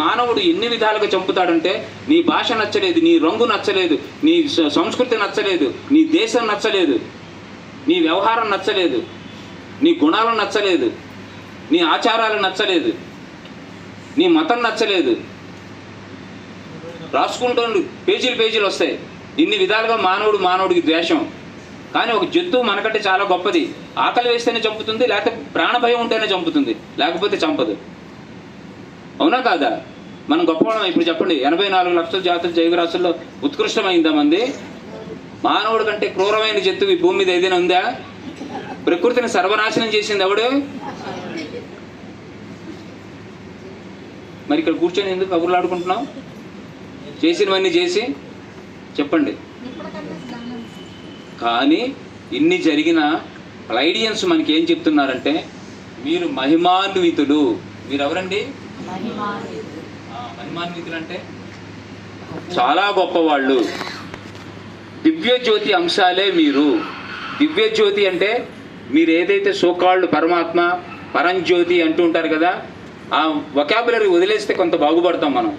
మానవుడు ఎన్ని విధాలుగా చంపుతాడంటే నీ భాష నచ్చలేదు నీ రంగు నచ్చలేదు నీ సంస్కృతి నచ్చలేదు నీ దేశం నచ్చలేదు నీ వ్యవహారం నచ్చలేదు నీ గుణాలు నచ్చలేదు నీ ఆచారాలు నచ్చలేదు నీ మతం నచ్చలేదు. రాసుకుంటూ పేజీలు పేజీలు వస్తాయి. ఇన్ని విధాలుగా మానవుడు మానవుడికి ద్వేషం. కానీ ఒక జంతువు మనకంటే చాలా గొప్పది. ఆకలి వేస్తేనే చంపుతుంది లేకపోతే ప్రాణభయం ఉంటేనే చంపుతుంది లేకపోతే చంపదు. అవునా కాదా? మనం గొప్పవాళ్ళం. ఇప్పుడు చెప్పండి ఎనభై నాలుగు లక్షల జాతుల జైవరాశుల్లో ఉత్కృష్టమైందా మంది? మానవుడి కంటే క్రూరమైన జంతువు ఈ భూమి మీద ఏదైనా ఉందా? ప్రకృతిని సర్వనాశనం చేసింది ఎవడు? మరి ఇక్కడ కూర్చొని ఎందుకు కబుర్లు ఆడుకుంటున్నాం చేసినవన్నీ చేసి చెప్పండి. కానీ ఇన్ని జరిగిన క్లైడియన్స్ మనకి ఏం చెప్తున్నారంటే మీరు మహిమాన్వితులు. మీరు చాలా గొప్పవాళ్ళు. దివ్యజ్యోతి అంశాలే మీరు. దివ్యజ్యోతి అంటే మీరు ఏదైతే సోకాళ్ళు పరమాత్మ పరంజ్యోతి అంటూ ఉంటారు కదా ఆ వొకాబులరీ వదిలేస్తే కొంత బాగుపడతాం మనం.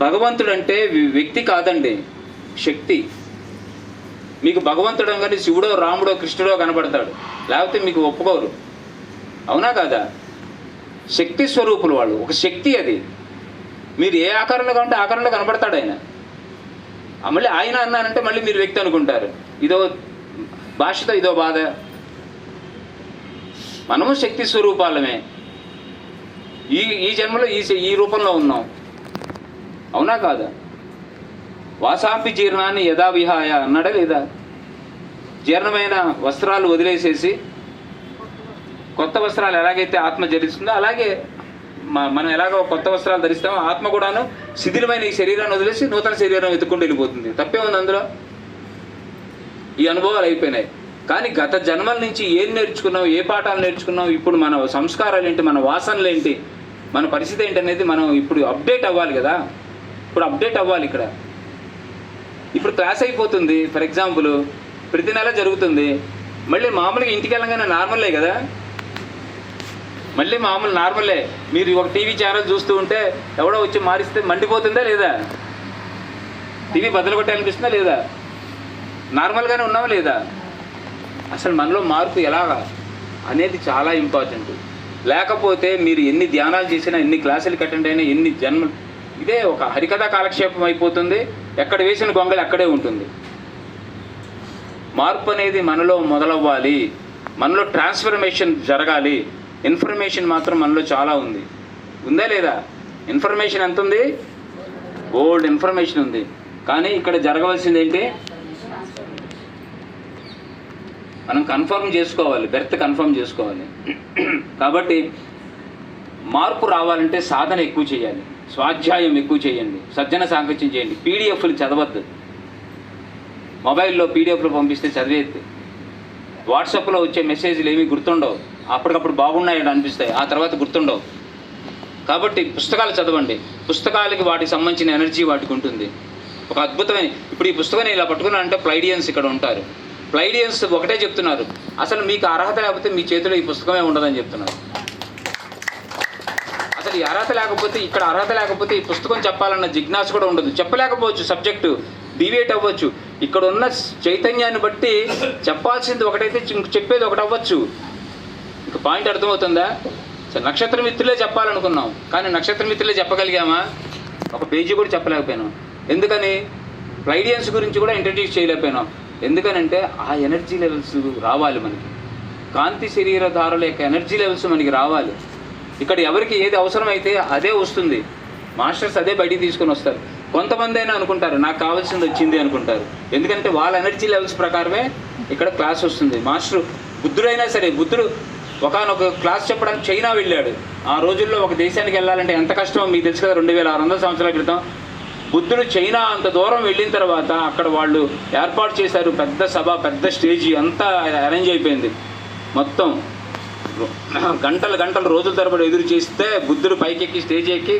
భగవంతుడు అంటే వ్యక్తి కాదండి శక్తి. మీకు భగవంతుడు కానీ శివుడో రాముడో కృష్ణుడో కనబడతాడు లేకపోతే మీకు ఒప్పుకోరు. అవునా కాదా? శక్తి స్వరూపులు వాళ్ళు. ఒక శక్తి అది. మీరు ఏ ఆకారంలో కంటే ఆకారంలో కనబడతాడు ఆయన. మళ్ళీ ఆయన అన్నానంటే మళ్ళీ మీరు వ్యక్తి అనుకుంటారు. ఇదో భాషతో ఇదో బాధ. మనము శక్తి స్వరూపాలమే. ఈ ఈ జన్మలో ఈ ఈ రూపంలో ఉన్నాం. అవునా కాదా? వాసాంపి జీర్ణాన్ని యథా విహాయ అన్నాడా లేదా? జీర్ణమైన వస్త్రాలు వదిలేసేసి కొత్త వస్త్రాలు ఎలాగైతే ఆత్మ ధరిస్తుందో అలాగే మనం ఎలాగో కొత్త వస్త్రాలు ధరిస్తామో ఆత్మ కూడాను శిథిలమైన ఈ శరీరాన్ని వదిలేసి నూతన శరీరం ఎత్తుకుంటూ వెళ్ళిపోతుంది. తప్పే ఉంది అందులో? ఈ అనుభవాలు అయిపోయినాయి. కానీ గత జన్మల నుంచి ఏం నేర్చుకున్నాం ఏ పాఠాలు నేర్చుకున్నాం ఇప్పుడు మన సంస్కారాలు ఏంటి మన వాసనలు ఏంటి మన పరిస్థితి ఏంటి అనేది మనం ఇప్పుడు అప్డేట్ అవ్వాలి కదా. ఇప్పుడు అప్డేట్ అవ్వాలి ఇక్కడ. ఇప్పుడు క్లాస్ అయిపోతుంది ఫర్ ఎగ్జాంపుల్ ప్రతి నెల జరుగుతుంది. మళ్ళీ మామూలుగా ఇంటికి వెళ్ళగానే నార్మలే కదా. మళ్ళీ మామూలు నార్మలే. మీరు ఒక టీవీ ఛానల్ చూస్తూ ఉంటే ఎవడో వచ్చి మారిస్తే మండిపోతుందా లేదా? టీవీ బదులు కొట్టాలనిపిస్తుందా లేదా? నార్మల్గానే ఉన్నావా లేదా? అసలు మనలో మార్పు ఎలాగా? అనేది చాలా ఇంపార్టెంట్. లేకపోతే మీరు ఎన్ని ధ్యానాలు చేసినా ఎన్ని క్లాసులు అటెండ్ అయినా ఎన్ని జన్మలు ఇదే ఒక హరికథ కాలక్షేపం అయిపోతుంది. ఎక్కడ వేసిన గొంగళి అక్కడే ఉంటుంది. మార్పు అనేది మనలో మొదలవ్వాలి. మనలో ట్రాన్స్ఫర్మేషన్ జరగాలి. ఇన్ఫర్మేషన్ మాత్రం మనలో చాలా ఉంది. ఉందా లేదా? ఇన్ఫర్మేషన్ ఎంత ఉంది ఓల్డ్ ఇన్ఫర్మేషన్ ఉంది. కానీ ఇక్కడ జరగవలసింది ఏంటి? మనం కన్ఫర్మ్ చేసుకోవాలి. బెర్త్ కన్ఫర్మ్ చేసుకోవాలి. కాబట్టి మార్పు రావాలంటే సాధన ఎక్కువ చేయాలి. స్వాధ్యాయం ఎక్కువ చేయండి. సజ్జన సాంగత్యం చేయండి. పీడిఎఫ్లు చదవద్దు. మొబైల్లో పీడిఎఫ్లు పంపిస్తే చదివేది వాట్సాప్లో వచ్చే మెసేజ్లు ఏమీ గుర్తుండవు. అప్పటికప్పుడు బాగున్నాయి అనిపిస్తాయి. ఆ తర్వాత గుర్తుండవు. కాబట్టి పుస్తకాలు చదవండి. పుస్తకాలకి వాటికి సంబంధించిన ఎనర్జీ వాటికి ఉంటుంది. ఒక అద్భుతమైన ఇప్పుడు ఈ పుస్తకాన్ని ఇలా పట్టుకున్నారంటే ప్లైడియన్స్ ఇక్కడ ఉంటారు. ప్లైడియన్స్ ఒకటే చెప్తున్నారు. అసలు మీకు అర్హత లేకపోతే మీ చేతిలో ఈ పుస్తకమే ఉండదని చెప్తున్నారు. అసలు ఈ అర్హత లేకపోతే ఇక్కడ అర్హత లేకపోతే ఈ పుస్తకం చెప్పాలన్న జిజ్ఞాస కూడా ఉండదు. చెప్పలేకపోవచ్చు సబ్జెక్టు. డివేట్ అవ్వచ్చు. ఇక్కడ ఉన్న చైతన్యాన్ని బట్టి చెప్పాల్సింది ఒకటైతే చెప్పేది ఒకటి అవ్వచ్చు. ఇక పాయింట్ అర్థమవుతుందా? సరే నక్షత్ర మిత్రులే చెప్పాలనుకున్నాం. కానీ నక్షత్ర మిత్రులే చెప్పగలిగామా? ఒక పేజీ కూడా చెప్పలేకపోయినాం. ఎందుకని? రైడియన్స్ గురించి కూడా ఇంట్రడ్యూస్ చేయలేకపోయినాం. ఎందుకనంటే ఆ ఎనర్జీ లెవెల్స్ రావాలి మనకి. కాంతి శరీరధారుల యొక్క ఎనర్జీ లెవెల్స్ మనకి రావాలి. ఇక్కడ ఎవరికి ఏది అవసరమైతే అదే వస్తుంది. మాస్టర్స్ అదే బయటికి తీసుకొని వస్తారు. కొంతమంది అయినా అనుకుంటారు నాకు కావాల్సింది వచ్చింది అనుకుంటారు. ఎందుకంటే వాళ్ళ ఎనర్జీ లెవెల్స్ ప్రకారమే ఇక్కడ క్లాస్ వస్తుంది. మాస్టర్ బుద్ధుడైనా సరే బుద్ధుడు ఒకనొక క్లాస్ చెప్పడానికి చైనా వెళ్ళాడు. ఆ రోజుల్లో ఒక దేశానికి వెళ్ళాలంటే ఎంత కష్టమో మీకు తెలుసు కదా రెండు వేల ఆరు వందల సంవత్సరాల క్రితం. బుద్ధుడు చైనా అంత దూరం వెళ్ళిన తర్వాత అక్కడ వాళ్ళు ఏర్పాటు చేశారు పెద్ద సభ పెద్ద స్టేజీ అంతా అరేంజ్ అయిపోయింది. మొత్తం గంటలు గంటలు రోజుల తరబడి ఎదురు చేస్తే బుద్ధుడు పైకెక్కి స్టేజ్ ఎక్కి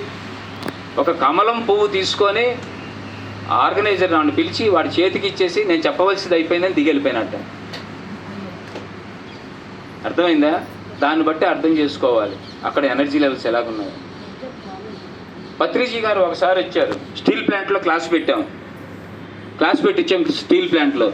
ఒక కమలం పువ్వు తీసుకొని ఆర్గనైజర్ నన్ను పిలిచి వాడి చేతికి ఇచ్చేసి నేను చెప్పవలసింది అయిపోయిందని దిగి వెళ్ళిపోయినట్టు. అర్థమైందా? దాన్ని బట్టి అర్థం చేసుకోవాలి. అక్కడ ఎనర్జీ లెవెల్స్ ఎలాగున్నాయి. పత్రిజీ గారు ఒకసారి వచ్చారు. స్టీల్ ప్లాంట్లో క్లాస్ పెట్టాం. క్లాస్ పెట్టించాం స్టీల్ ప్లాంట్లో.